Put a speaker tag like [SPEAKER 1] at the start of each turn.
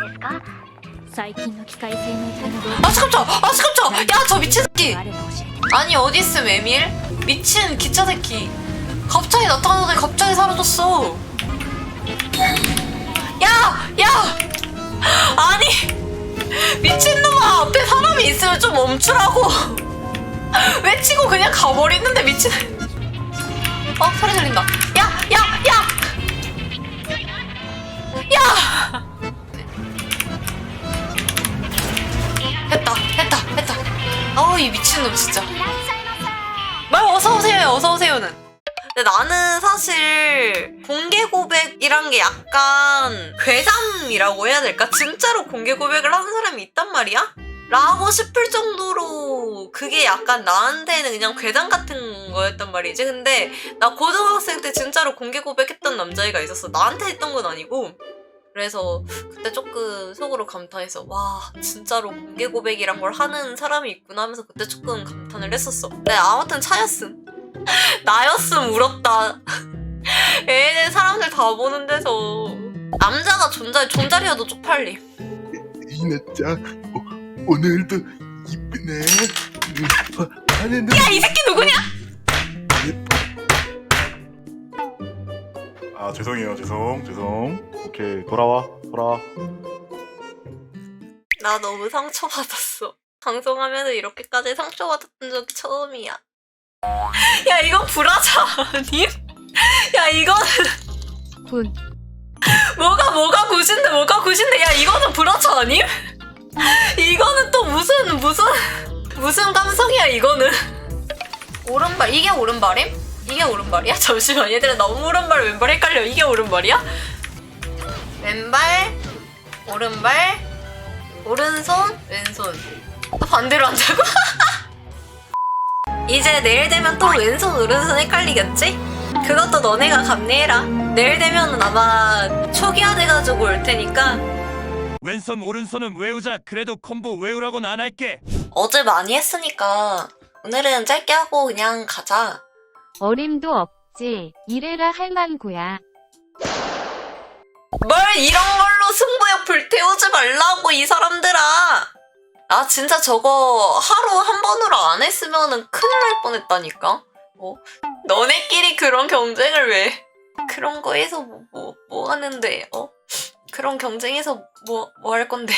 [SPEAKER 1] ですか
[SPEAKER 2] 最近の機械性能体の動
[SPEAKER 3] 아 잠깐만 아 잠깐만 야 저 미친 새끼
[SPEAKER 2] 画があれば教えて
[SPEAKER 3] 아니 어디 있음 에밀? 미친 기차 새끼 갑자기 나타나더니 갑자기 사라졌어 야! 야! 아니 미친놈아 앞에 사람이 있으면 좀 멈추라고 외치고 그냥 가버리는데 미친 어? 소리 들린다 야! 야! 야! 야! 이 미친놈 진짜. 말 어서오세요, 어서오세요는. 근데 나는 사실 공개 고백이란 게 약간 괴담이라고 해야 될까? 진짜로 공개 고백을 하는 사람이 있단 말이야? 라고 싶을 정도로 그게 약간 나한테는 그냥 괴담 같은 거였단 말이지. 근데 나 고등학생 때 진짜로 공개 고백했던 남자애가 있었어. 나한테 했던 건 아니고 그래서 그때 조금 속으로 감탄해서 와 진짜로 공개 고백이란 걸 하는 사람이 있구나 하면서 그때 조금 감탄을 했었어. 네 아무튼 차였음. 나였음 울었다. 애는 사람들 다 보는 데서 남자가 존잘 존잘이어도 쪽팔림.
[SPEAKER 4] 이나짱 어, 오늘도 이쁘네 음, 어, 안에는
[SPEAKER 3] 야이 새끼 누구냐?
[SPEAKER 5] 아 죄송해요 죄송 죄송 오케이 돌아와 돌아와
[SPEAKER 3] 나 너무 상처받았어. 방송하면서 이렇게까지 상처받았던 적이 처음이야. 야 이건 불화자 아님? 야 이거는
[SPEAKER 2] 군
[SPEAKER 3] 뭐가 뭐가 굿인데 뭐가 굿인데 야 이거는 불화자 아님? 이거는 또 무슨 무슨 무슨 감성이야 이거는 오른발 이게 오른발임? 이게 오른발이야? 잠시만 얘들아 너무 오른발 왼발 헷갈려 이게 오른발이야? 왼발 오른발 오른손 왼손 또 반대로 한다고? 이제 내일 되면 또 왼손 오른손 헷갈리겠지? 그것도 너네가 감내해라 내일 되면은 아마 초기화 돼가지고 올 테니까
[SPEAKER 6] 왼손 오른손은 외우자 그래도 콤보 외우라고는 안 할게
[SPEAKER 3] 어제 많이 했으니까 오늘은 짧게 하고 그냥 가자
[SPEAKER 7] 어림도 없지. 이래라 할만구야.
[SPEAKER 3] 뭘 이런 걸로 승부욕 불태우지 말라고 이 사람들아 나 진짜 저거 하루 한 번으로 안 했으면은 큰일 날 뻔했다니까 어? 너네끼리 그런 경쟁을 왜 그런 거 해서 뭐, 뭐, 뭐 하는데 어? 그런 경쟁에서 뭐 뭐 할 건데